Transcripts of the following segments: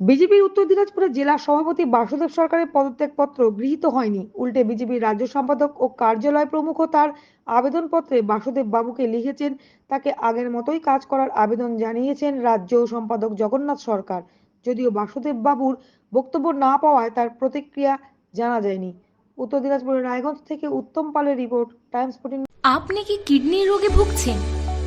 বিজেপির উত্তর দিনাজপুরের জেলা সভাপতি বাসুদেব সরকারের পদত্যাগপত্র গৃহীত হয়নি। উল্টে বিজেপির রাজ্য সম্পাদক ও কার্যালয় প্রমুখ তার আবেদনপত্রে বাসুদেব বাবুকে লিখেছেন, তাকে আগের মতোই কাজ করার আবেদন জানিয়েছেন রাজ্য সম্পাদক জগন্নাথ সরকার। যদিও বাসুদেব বাবুর বক্তব্য না পাওয়ায় তার প্রতিক্রিয়া জানা যায়নি। উত্তর দিনাজপুরের রায়গঞ্জ থেকে উত্তম পালের রিপোর্ট, টাইমস ফোর্টিন। আপনি কি কিডনির রোগে ভুগছেন?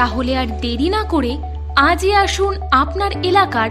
তাহলে আর দেরি না করে আজই আসুন আপনার এলাকার